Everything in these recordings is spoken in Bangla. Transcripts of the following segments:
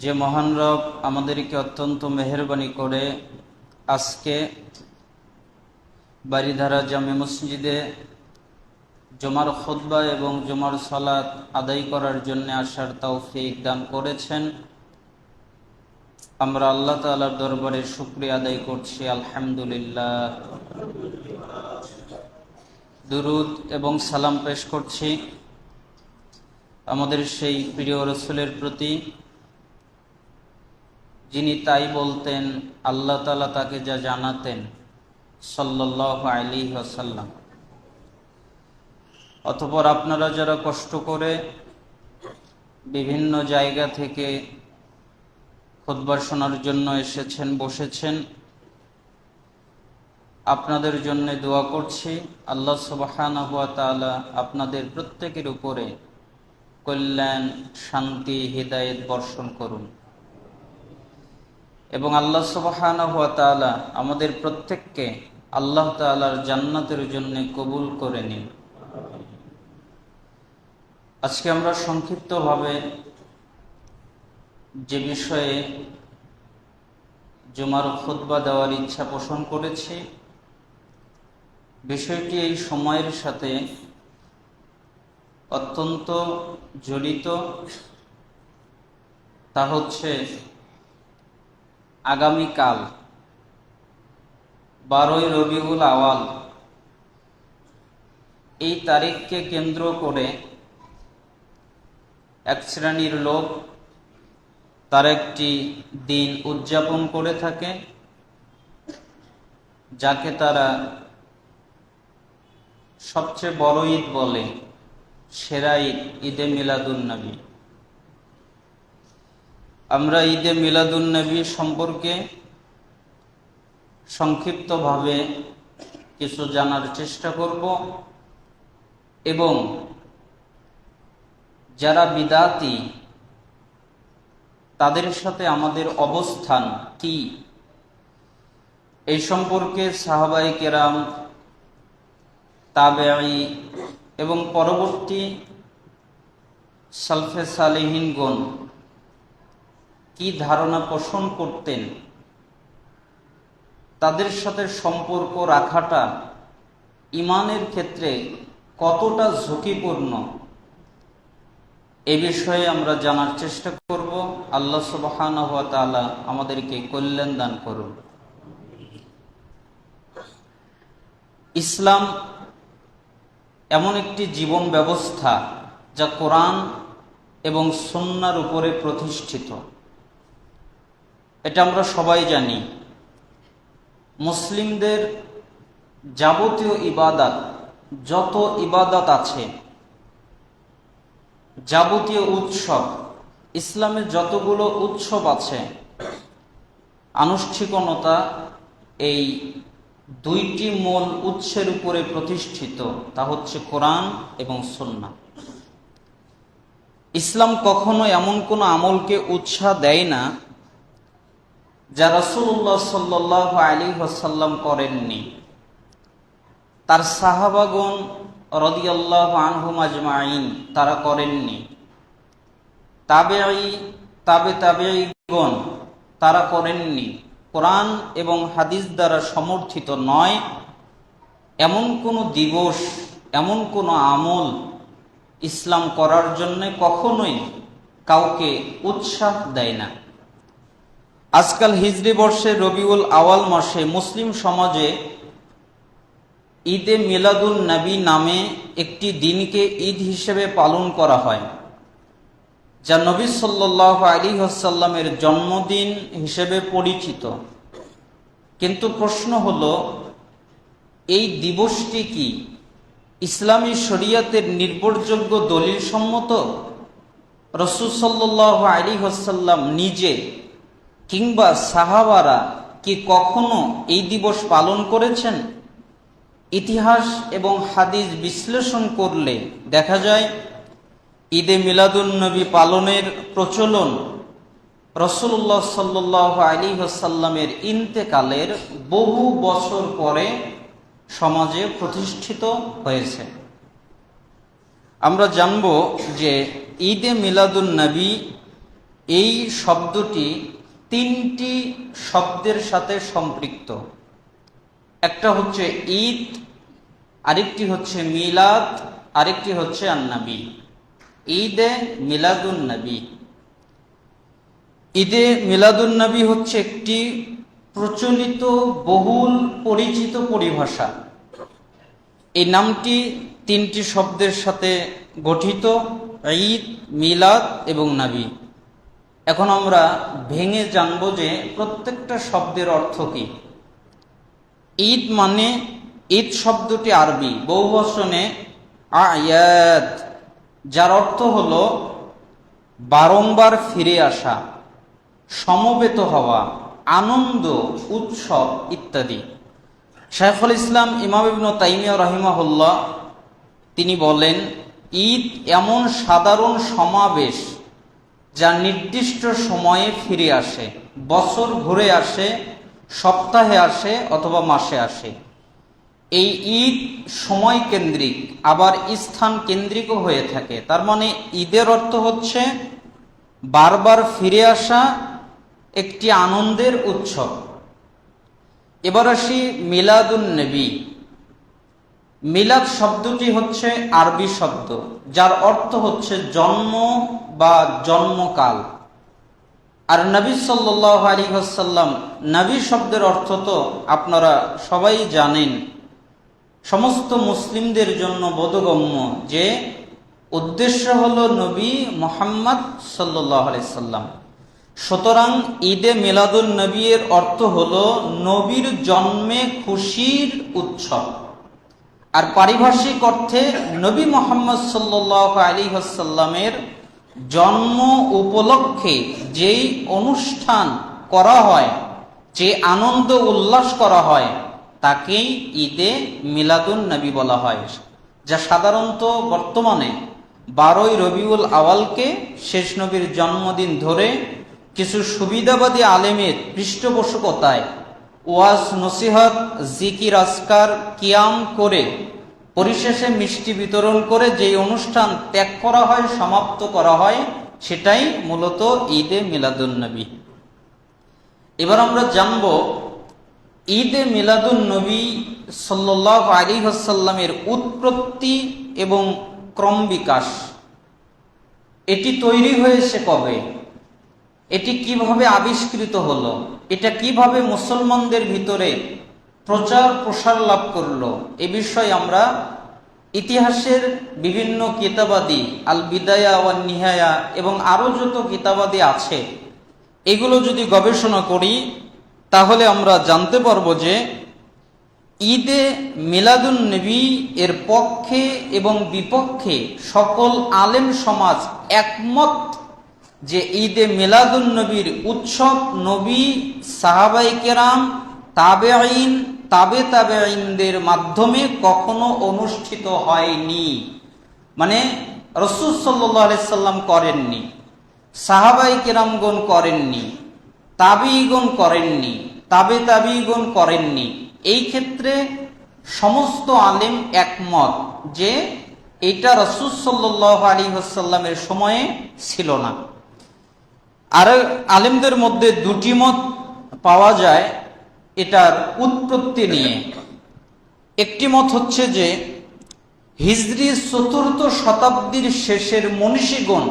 যে মহান রব আমাদেরকে অত্যন্ত মেহরবানি করে আজকে বাড়িধারা জামে মসজিদে জমার খুতবা এবং জমার সালাত আদায় করার জন্য আসার তৌফিক দান করেছেন। আমরা আল্লাহ তালার দরবারে শুক্রিয়া আদায় করছি, আলহামদুলিল্লাহ। দুরুদ এবং সালাম পেশ করছি। আমাদের সেই প্রিয় রসুলের প্রতি যিনি তাই বলতেন, আল্লাহ তালা তাকে যা জানাতেন সাল্লাহ আলী আসাল্লাম অতপর আপনারা যারা কষ্ট করে বিভিন্ন জায়গা থেকে খোদবার শোনার জন্য এসেছেন, বসেছেন, আপনাদের জন্য দোয়া করছি, আল্লাহ সুবাহান তালা আপনাদের প্রত্যেকের উপরে কল্যাণ, শান্তি, হৃদায়ত বর্ষণ করুন। এবং আল্লাহ সুবাহান হুয়া আমাদের প্রত্যেককে আল্লাহ তালার জান্নাতের জন্য কবুল করে নিন। আজকে আমরা সংক্ষিপ্তভাবে যে বিষয়ে জুমার খুতবা দেওয়ার ইচ্ছা পোষণ করেছি, বিষয়টি এই সময়ের সাথে অত্যন্ত জড়িত। তা হচ্ছে আগামীকাল, বারোই রবিউল আওয়াল। এই তারিখকে কেন্দ্র করে এক শ্রেণির লোক তার একটি দিন উদযাপন করে থাকে, যাকে তারা সবচেয়ে বড় ঈদ বলে, সেরা ঈদ, ঈদে মিলাদুন্নবী আমরা ঈদে মিলাদুন্নবী সম্পর্কে সংক্ষিপ্তভাবে কিছু জানার চেষ্টা করব এবং যারা বিদাতি, তাদের সাথে আমাদের অবস্থান কি? এই সম্পর্কে সাহাবাই কেরাম তাবেআই এবং পরবর্তী সালফে সালেহিনগণ কি ধারণা পোষণ করতেন? তাদের সাথে সম্পর্ক রাখাটা ইমানের ক্ষেত্রে কতটা ঝুঁকিপূর্ণ? এ বিষয়ে আমরা জানার চেষ্টা করব। আল্লাহ সুবাহান আমাদেরকে কল্যাণ দান করুন। ইসলাম এমন একটি জীবন ব্যবস্থা যা কোরআন এবং সন্ন্যার উপরে প্রতিষ্ঠিত। এটা আমরা সবাই জানি। মুসলিমদের যাবতীয় ইবাদাত, যত ইবাদাত আছে, যাবতীয় উৎসব, ইসলামের যতগুলো উৎসব আছে আনুষ্ঠিকতা এই দুইটি মূল উৎসের উপরে প্রতিষ্ঠিত, তা হচ্ছে কোরআন এবং সন্না ইসলাম কখনো এমন কোনো আমলকে উৎসাহ দেয় না যা রসুল্লাহ সাল্লাহ আলী হাসাল্লাম করেননি। তার সাহাবাগন রদিয়াল্লাহ আনহুম আজমাইন, তারা করেননি। তাবে তাবে তাবেগণ তারা করেননি। কোরআন এবং হাদিস দ্বারা সমর্থিত নয়। এমন কোনো দিবস, এমন কোনো আমল ইসলাম করার জন্যে কখনোই কাউকে উৎসাহ দেয় না। আজকাল হিজরি বর্ষে রবিউল আওয়াল মাসে মুসলিম সমাজে ঈদে মিলাদুল নবী নামে একটি দিনকে ঈদ হিসেবে পালন করা হয়, যা নবী সাল্লাহ আলী হাসাল্লামের জন্মদিন হিসেবে পরিচিত। কিন্তু প্রশ্ন হল, এই দিবসটি কি ইসলামী শরিয়াতের নির্ভরযোগ্য দলিল সম্মত রসুল সাল্লাহ আলী হাসাল্লাম নিজে কিংবা সাহাবারা কি কখনো এই দিবস পালন করেছেন? ইতিহাস এবং হাদিস বিশ্লেষণ করলে দেখা যায়, ঈদে মিলাদুন্নবী পালনের প্রচলন রসুল্লাহ সাল্লাহ আলী হাসাল্লামের ইন্তেকালের বহু বছর পরে সমাজে প্রতিষ্ঠিত হয়েছে। আমরা জানব যে ঈদে মিলাদুন নবী এই শব্দটি তিনটি শব্দের সাথে সম্পৃক্ত। একটা হচ্ছে ঈদ, আরেকটি হচ্ছে মিলাদ, আরেকটি হচ্ছে আন্নাবি। ঈদে মিলাদুন নবী ঈদে মিলাদুন নবী হচ্ছে একটি প্রচলিত, বহুল পরিচিত পরিভাষা। এই নামটি তিনটি শব্দের সাথে গঠিত, ঈদ, মিলাদ এবং নাবি। এখন আমরা ভেঙে জানব যে প্রত্যেকটা শব্দের অর্থ কী। ঈদ মানে ঈদ শব্দটি আরবি, বহু বচনে আয়াত, যার অর্থ হল বারংবার ফিরে আসা, সমবেত হওয়া, আনন্দ, উৎসব ইত্যাদি। শাইখুল ইসলাম ইমাম ইবনু তাইমিয়া রহিমাহুল্লাহ তিনি বলেন, ঈদ এমন সাধারণ সমাবেশ যা নির্দিষ্ট সময়ে ফিরে আসে, বছর ঘুরে আসে, সপ্তাহে আসে অথবা মাসে আসে। এই ঈদ সময় কেন্দ্রিক, আবার স্থান কেন্দ্রিকও হয়ে থাকে। তার মানে ঈদের অর্থ হচ্ছে বারবার ফিরে আসা একটি আনন্দের উৎসব। এবার আসি মিলাদুন নবী। মিলাদ শব্দটি হচ্ছে আরবি শব্দ, যার অর্থ হচ্ছে জন্ম বা জন্মকাল। আর নবী সাল্লাহ আলী হাসাল্লাম নবী শব্দের অর্থ তো আপনারা সবাই জানেন। সমস্ত মুসলিমদের জন্য বোধগম্য যে উদ্দেশ্য হল নবী মোহাম্মদ সাল্লাহ আলাইসাল্লাম সুতরাং ঈদে মিলাদুল নবীর অর্থ হল নবীর জন্মে খুশির উৎসব। আর পারিভাষিক অর্থে নবী মোহাম্মদ সাল্লাহ আলী হাসাল্লামের জন্ম উপলক্ষে যেই অনুষ্ঠান করা হয়, যে আনন্দ উল্লাস করা হয়, তাকেই ঈদে মিলাদুন নবী বলা হয়, যা সাধারণত বর্তমানে বারোই রবিউল আওয়ালকে শেষ নবীর জন্মদিন ধরে কিছু সুবিধাবাদী আলেমের পৃষ্ঠপোষকতায় ওয়াজ, নসিহত, জিকির আসকার কিয়াম করে পরিশেষে মিষ্টি বিতরণ করে যেই অনুষ্ঠান ত্যাগ করা হয়, সমাপ্ত করা হয়, সেটাই মূলত ঈদে মিলাদুল নবী এবার আমরা জানব, ঈদে মিলাদুল নবী সাল্লাহ আলী হাসাল্লামের উৎপত্তি এবং ক্রম বিকাশ। এটি তৈরি হয়েছে কবে? এটি কীভাবে আবিষ্কৃত হলো? এটা কীভাবে মুসলমানদের ভিতরে প্রচার প্রসার লাভ করল? এ বিষয়ে আমরা ইতিহাসের বিভিন্ন কিতাবাদি আল বিদায়া ওয়ান নিহায়া এবং আরও যত কিতাবাদি আছে, এগুলো যদি গবেষণা করি, তাহলে আমরা জানতে পারব যে ঈদে মিলাদুন নবী এর পক্ষে এবং বিপক্ষে সকল আলেম সমাজ একমত যে ঈদে মিলাদুন নবীর উৎসব নবী সাহাবাই কেরাম তাবে আইন তাবে তাবে আইনদের মাধ্যমে কখনো অনুষ্ঠিত হয়নি। মানে রসুল সাল্লাহ সাল্লাম করেননি, সাহাবাই কেরামগণ করেননি তাবিগণ করেননি, তাবে তাবিগণ করেননি। এই ক্ষেত্রে সমস্ত আলেম একমত যে এটা রসুল সাল্লাহ আলী হাসাল্লামের সময়ে ছিল না। আর আলেমদের মধ্যে দুটি মত পাওয়া যায় এটার উৎপত্তি নিয়ে। একটি মত হচ্ছে যে, হিজরি চতুর্থ শতাব্দীর শেষের মনীষীগণ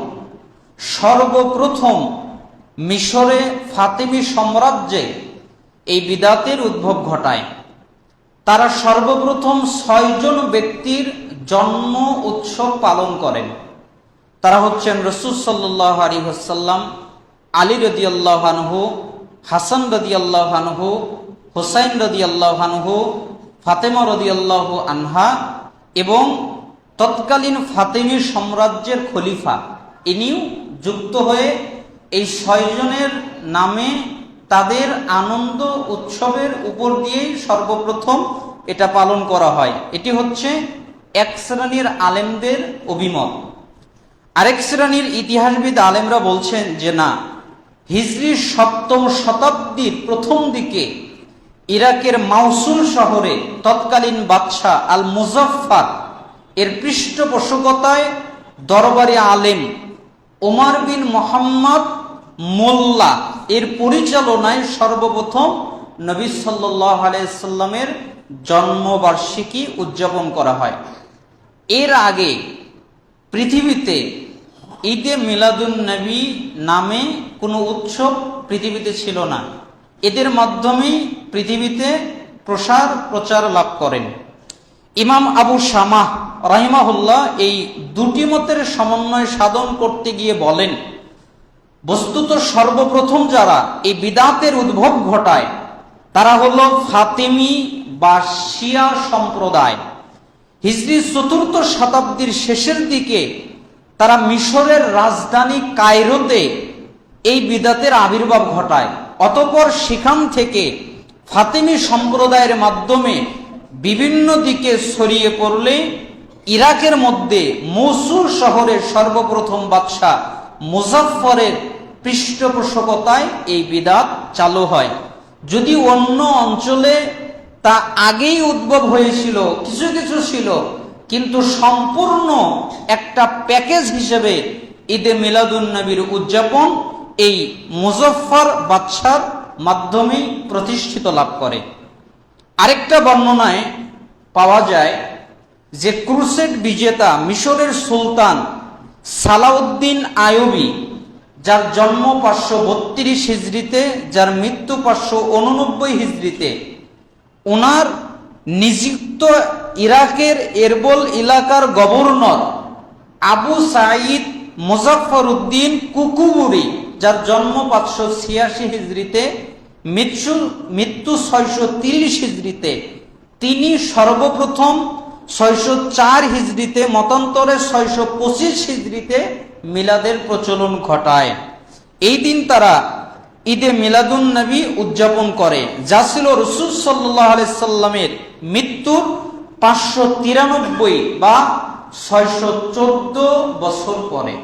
সর্বপ্রথম মিশরে ফাতেমি সাম্রাজ্যে এই বিদাতের উদ্ভব ঘটায়। তারা সর্বপ্রথম ছয়জন ব্যক্তির জন্ম উৎসব পালন করেন। তারা হচ্ছেন রসুল সাল্লাহ আলী হাসাল্লাম আলী রদি আল্লাহানহু হাসান রদি আল্লাহানহু হোসাইন রদি আল্লাহানহু ফাতেমা রদি আল্লাহ আনহা এবং তৎকালীন ফাতেমি সাম্রাজ্যের খলিফা, ইনিও যুক্ত হয়ে এই ছয়জনের নামে তাদের আনন্দ উৎসবের উপর দিয়েই সর্বপ্রথম এটা পালন করা হয়। এটি হচ্ছে এক শ্রেণির আলেমদের অভিমত। আরেক শ্রেণির ইতিহাসবিদ আলেমরা বলছেন যে না হিজরির সপ্তম শতাব্দীর প্রথম দিকে ইরাকের মাউসুল শহরে তৎকালীন বাদশাহ আল মুজফার এর পৃষ্ঠপোষকতায় দরবারি আলেম ওমার বিন মোহাম্মদ মোল্লা এর পরিচালনায় সর্বপ্রথম নবী সাল্লাহ আলাইসাল্লামের জন্মবার্ষিকী উদযাপন করা হয়। এর আগে পৃথিবীতে ঈদে মিলাদুন নবী নামে কোনো উৎসব পৃথিবীতে ছিল না। এদের মাধ্যমেই পৃথিবীতে প্রসার, প্রচার লাভ করেন। ইমাম আবু শামাহ রাহিমাহুল্লাহ এই দুটি মতের সমন্বয় সাধন করতে গিয়ে বলেন, বস্তুত সর্বপ্রথম যারা এই বিদাতের উদ্ভব ঘটায়, তারা হলো ফাতেমি বা শিয়া সম্প্রদায়। হিজরি চতুর্থ শতাব্দীর শেষের দিকে তারা মিশরের রাজধানী কায়রোতে এই বিদাতের আবির্ভাব ঘটায়। অতপর সেখান থেকে ফাতেমি সম্প্রদায়ের মাধ্যমে বিভিন্ন দিকে ছড়িয়ে পড়লে ইরাকের মধ্যে মসুর শহরের সর্বপ্রথম বাদশাহ মুজাফফরের পৃষ্ঠপোষকতায় এই বিদাত চালু হয়। যদি অন্য অঞ্চলে তা আগেই উদ্ভব হয়েছিল, কিছু কিছু ছিল কিন্তু সম্পূর্ণ একটা প্যাকেজ হিসেবে ঈদে মিলাদুন নবীর উদযাপন এই মুজফফর বাদশার মাধ্যমেই প্রতিষ্ঠিত লাভ করে। আরেকটা বর্ণনায় পাওয়া যায় যে ক্রুসেড বিজেতা মিশরের সুলতান সালাউদ্দিন আয়বি যার জন্ম পাঁচশো বত্রিশ হিজড়িতে, যার মৃত্যু পাঁচশো উননব্বই হিজড়িতে ওনার নিযুক্ত ইরাকের এরবল এলাকার governor Abu Saeed Muzaffar Uddin Kukburi, যার জন্ম পাঁচশো ছিয়াশি হিজড়িতে, মৃত্যু মৃত্যু ছয়শো তিরিশ হিজড়িতে। তিনি সর্বপ্রথম ছয়শো চার হিজড়িতে, মতান্তরে ছয়শো পঁচিশ হিজড়িতে মিলাদের প্রচলন ঘটায়। এই দিন তারা ঈদে মিলাদুন নবী উদযাপন করে, যা ছিল রসুল সাল্লাহ সাল্লামের মৃত্যুর পাঁচশো তিরানব্বই বা ছয়শো চোদ্দ বছর পরে।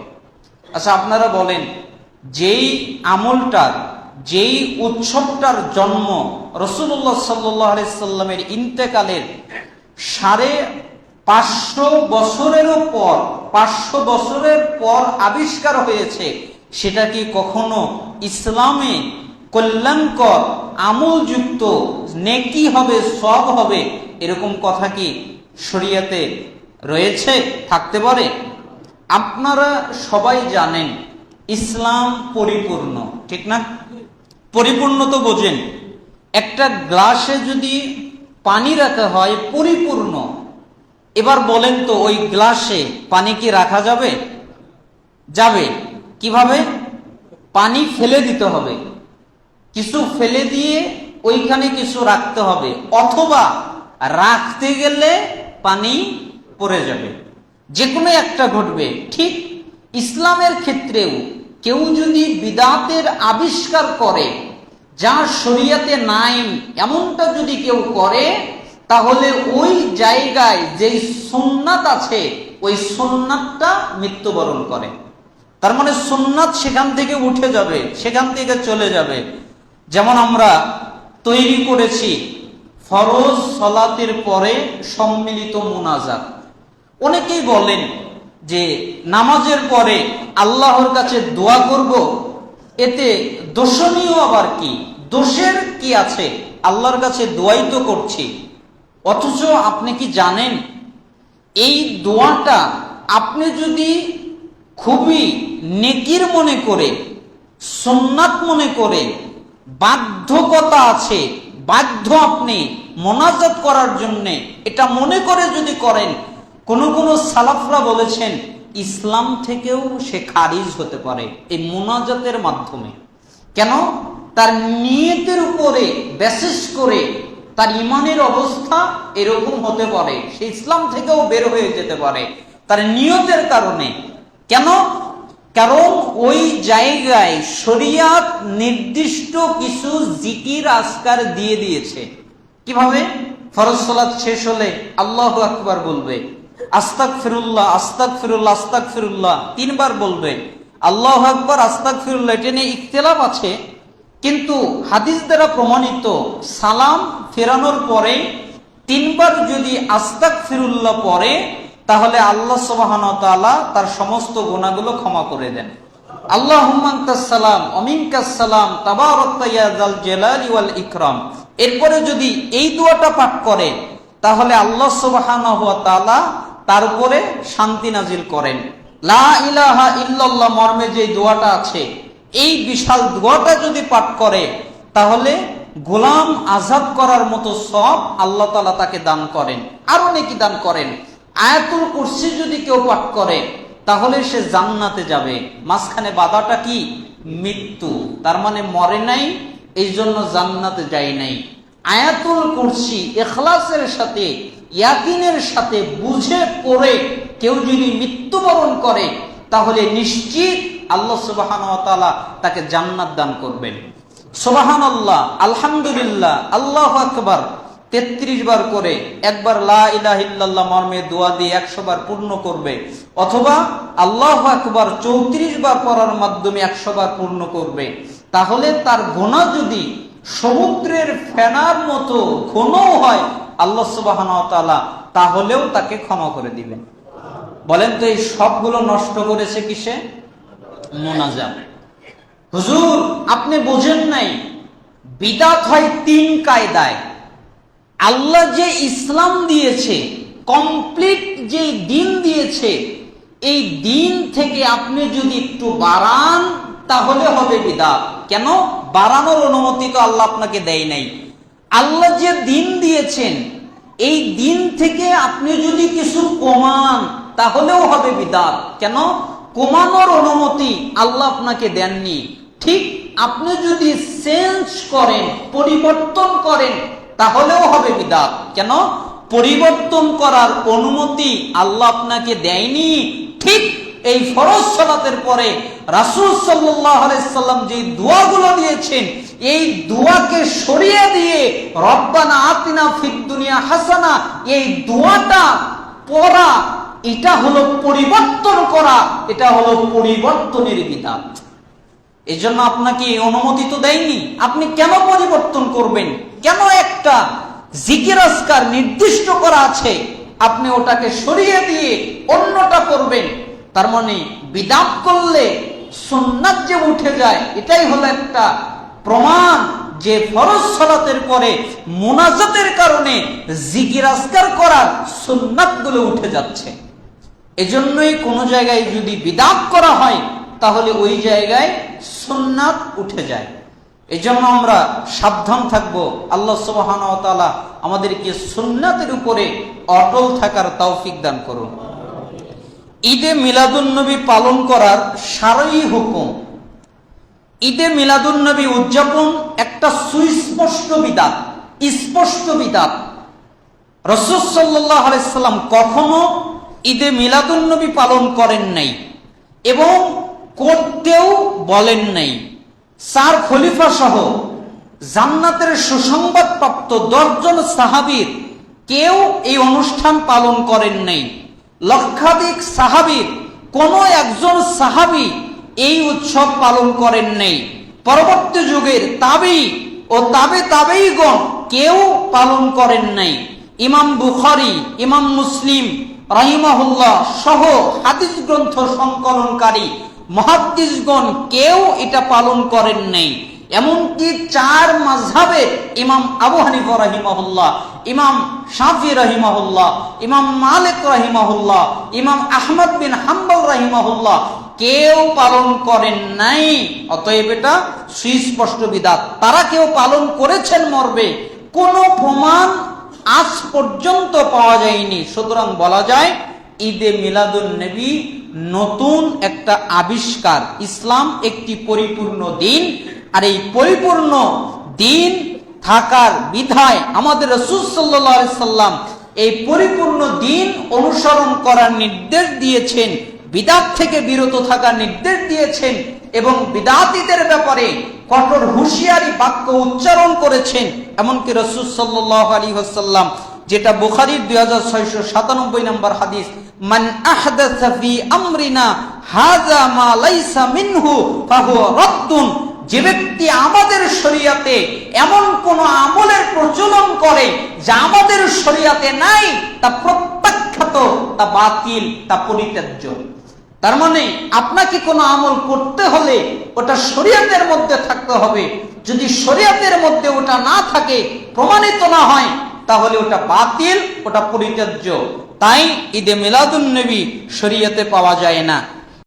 আচ্ছা আপনারা বলেন, যেই আমলটার, যেই উৎসবটার জন্ম রসুল্লাহ সাল্লাহ সাল্লামের ইন্তেকালের সাড়ে পাঁচশো বছরেরও পর, পাঁচশো বছরের পর আবিষ্কার হয়েছে, সেটা কি কখনো ইসলামে কল্যাণকর, আমলযুক্ত, নেকি হবে, সব হবে এরকম কথা কি শরিয়াতে রয়েছে, থাকতে পারে? আপনারা সবাই জানেন, ইসলাম পরিপূর্ণ, ঠিক না? পরিপূর্ণ তো বোঝেন। একটা গ্লাসে যদি পানি রাখা হয়, পরিপূর্ণ। এবার বলেন তো, ওই গ্লাসে পানি কি রাখা যাবে? যাবে। কীভাবে? পানি ফেলে দিতে হবে। কিছু ফেলে দিয়ে ওইখানে কিছু রাখতে হবে। অথবা রাখতে গেলে পানি পড়ে যাবে। যে কোনো একটা ঘটবে। ঠিক ইসলামের ক্ষেত্রেও কেউ যদি বিদাতের আবিষ্কার করে, যা শরিয়াতে নাই, এমনটা যদি কেউ করে, তাহলে ওই জায়গায় যেই সোননাথ আছে, ওই সোননাথটা মৃত্যুবরণ করে। তার মানে সোননাথ সেখান থেকে উঠে যাবে, সেখান থেকে চলে যাবে। যেমন আমরা তৈরি করেছি ফরজ সলাতের পরে সম্মিলিত মোনাজাত। অনেকেই বলেন যে নামাজের পরে আল্লাহর কাছে দোয়া করব, এতে দোষণীয় আবার কি? দোষের কি আছে? আল্লাহর কাছে দোয়াই তো করছি। অথচ আপনি কি জানেন, এই দোয়াটা আপনি যদি খুবই নেকির মনে করে সোমনাথ মনে করে, বাধ্যকতা আছে বাধ্য আপনি মোনাজাত করার জন্যে এটা মনে করে যদি করেন, কোন কোন সালাফরা বলেছেন, ইসলাম থেকেও সে খারিজ হতে পারে এই মোনাজাতের মাধ্যমে। কেন? তার নিয়তের উপরে বেসিস করে তার ইমানের অবস্থা এরকম হতে পারে, সে ইসলাম থেকেও বের হয়ে যেতে পারে। তার নিয়তের কারণে। কেন? কারণ ওই জায়গায় শরিয়াত নির্দিষ্ট কিছু জিকির আসকার দিয়ে দিয়েছে। কীভাবে? ফরজ সালাত শেষ হলে আল্লাহ আকবার বলবে আস্তাক ফিরুল্লাহ আস্তাক ফিরুল্লাহ আস্তাক ফিরুল্লাহ তিনবার বলবে। আল্লাহ আকবর আস্তাক ফিরুল্লাহ এটা নিয়ে ইখতলাফ আছে, কিন্তু হাদিস দ্বারা প্রমাণিত সালাম ফেরানোর পরে তিনবার যদি আস্তাক ফিরুল্লাহ পরে তাহলে আল্লাহ সুবাহন তার সমস্ত গুণাগুলো ক্ষমা করে দেন। ইকরাম। এরপরে যদি এই পাঠ করে, তাহলে শান্তি করেন। লা ইলাহা মর্মে যে দোয়াটা আছে, এই বিশাল দোয়াটা যদি পাঠ করে, তাহলে গোলাম আজাদ করার মতো সব আল্লাহ তালা তাকে দান করেন। আরও নাকি দান করেন। আয়াতুল কুরসি যদি কেউ পাঠ করে, তাহলে সে জান্নাতে যাবে। মাঝখানে বাধাটা কি? মৃত্যু। তার মানে মরে নাই এই জন্য জান্নাতে যায় নাই। আয়াতুল কুরসি এখলাসের সাথে, ইয়াকিনের সাথে বুঝে পড়ে কেউ যদি মৃত্যুবরণ করে, তাহলে নিশ্চিত আল্লাহ সুবাহান তাকে জান্নাত দান করবেন। সোবাহান আল্লাহ আলহামদুলিল্লাহ, আল্লাহ আকবার। তেত্রিশ বার করে একবার লা ইলাহিল্লাহ মর্মে দোয়া দিয়ে একশো বার পূর্ণ করবে। অথবা আল্লাহ আকবার চৌত্রিশ বার পড়ার মাধ্যমে একশো বার পূর্ণ করবে। তাহলে তার গোনা যদি সমুদ্রের ফেনার মতো ঘনও হয় আল্লাহ সুবাহান তাহলেও তাকে ক্ষমা করে দিবেন। বলেন তো এই সবগুলো নষ্ট করেছে কিসে? মোনাজাত। হুজুর, আপনি বোঝেন নাই, বিদাত হয় তিন কায়দায়। আল্লাহ যে ইসলাম দিয়েছে কমপ্লিট যে দিন দিয়েছে, এই দিন থেকে আপনি যদি একটু বাড়ান, তাহলে হবে বিদাত। কেন? বাড়ানোর অনুমতি তো আল্লাহ আপনাকে দেয় নাই। আল্লাহ যে দিন দিয়েছেন, এই দিন থেকে আপনি যদি কিছু কমান, তাহলেও হবে বিদাত। কেন? কমানোর অনুমতি আল্লাহ আপনাকে দেননি। ঠিক আপনি যদি চেঞ্জ করেন, পরিবর্তন করেন তাহলেও হবে বিদাত। কেন? পরিবর্তন করার অনুমতি আল্লাহ আপনাকে দেয়নি। ঠিক এই ফরজ সালাতের পরে রাসুল সাল্লাম যে দোয়াগুলো দিয়েছেন এই দোয়াকে সরিয়ে দিয়ে রব্বানা আতিনা ফিদ দুনিয়া হাসানা, এই দোয়াটা পড়া, এটা হলো পরিবর্তন করা, এটা হলো পরিবর্তনের বিধান এই জন্য আপনাকে অনুমতি তো দেয়নি। আপনি কেন পরিবর্তন করবেন? কেন একটা জিকিরাজকার নির্দিষ্ট করা আছে? আপনি ওটাকে সরিয়ে দিয়ে অন্যটা করবেন। তার মানে বিদাত করলে সুন্নাত যে উঠে যায়, এটাই হলো একটা প্রমাণ যে ফরজ সলাতের পরে মোনাজাতের কারণে জিকিরাজকার করার সুন্নাতগুলো উঠে যাচ্ছে। এজন্যই কোনো জায়গায় যদি বিদাত করা হয়, তাহলে ওই জায়গায় সুন্নাত উঠে যায়। এই জন্য আমরা সাবধান থাকব। আল্লাহ সুবাহান আমাদেরকে সুন্নাতের উপরে অটল থাকার তৌফিক দান করুন। ঈদে মিলাদুন্নবী পালন করার সারই হুকুম। ঈদে মিলাদুন্নবী উদযাপন একটা সুস্পষ্ট বিদাত স্পষ্ট বিদাত রসদ সাল্লাহ আলাইসাল্লাম কখনো ঈদে মিলাদুন্নবী পালন করেন নাই এবং করতেও বলেন নাই। সার খলিফা সহ জান্নাতের সুসংবাদ প্রাপ্ত দশজন সাহাবির কেউ এই অনুষ্ঠান পালন করেন নাই। লক্ষাধিক সাহাবির, কোন একজন সাহাবি এই উৎসব পালন করেন নাই। পরবর্তী যুগের তাবি ও তাবে তাবেইগণ কেউ পালন করেন নাই। ইমাম বুখারি, ইমাম মুসলিম, রাহিমাহুল্লাহ সহ হাদিস গ্রন্থ সংকলনকারী মহাদ্দিসগণ কেউ এটা পালন করেন নাই। এমনকি চার মাঝাবে ইমাম আবু হানিফা রহিমাহুল্লাহ, ইমাম শাফি রহিমাহুল্লাহ, ইমাম মালিক রহিমাহুল্লাহ, ইমাম আহমদ বিন হাম্বল রহিমাহুল্লাহ কেউ পালন করেন নাই। অতএব এটা সুস্পষ্ট বিদাত তারা কেউ পালন করেছেন মর্বে কোনো প্রমাণ আজ পর্যন্ত পাওয়া যায়নি। সুতরাং বলা যায়, ঈদে মিলাদুল নবী নতুন একটা আবিষ্কার। ইসলাম একটি পরিপূর্ণ দিন, আর এই পরিপূর্ণ দিন থাকার বিধায় আমাদের রসুল এই পরিপূর্ণ দিন অনুসরণ করার নির্দেশ দিয়েছেন, বিদাত থেকে বিরত থাকার নির্দেশ দিয়েছেন এবং বিদাতিদের ব্যাপারে কঠোর হুঁশিয়ারি বাক্য উচ্চারণ করেছেন। এমনকি রসুল সাল্লাহ আলী হাসাল্লাম যেটা বুখারির দুই হাজার ছয়শো সাতানব্বই নম্বর হাদিস, মান আহদাসা ফি আমরিনা হাযা মা লাইসা মিনহু, ফাহুয়া রাদ্দুন। যে ব্যক্তি আমাদের শরিয়াতে এমন কোন আমলের প্রচলন করে যা আমাদের শরিয়াতে নাই, তা প্রত্যাখ্যাত, তা বাতিল, তা পরিত্যাজ্য। তার মানে আপনাকে কোনো আমল করতে হলে ওটা শরীয়তের মধ্যে থাকতে হবে। যদি শরীয়তের মধ্যে ওটা না থাকে, প্রমাণিত না হয় তাহলে ওটা বাতিল ওটা পরিত্যাজ্য। তাই ঈদে মিলাদুন নবী শরীয়তে পাওয়া যায় না।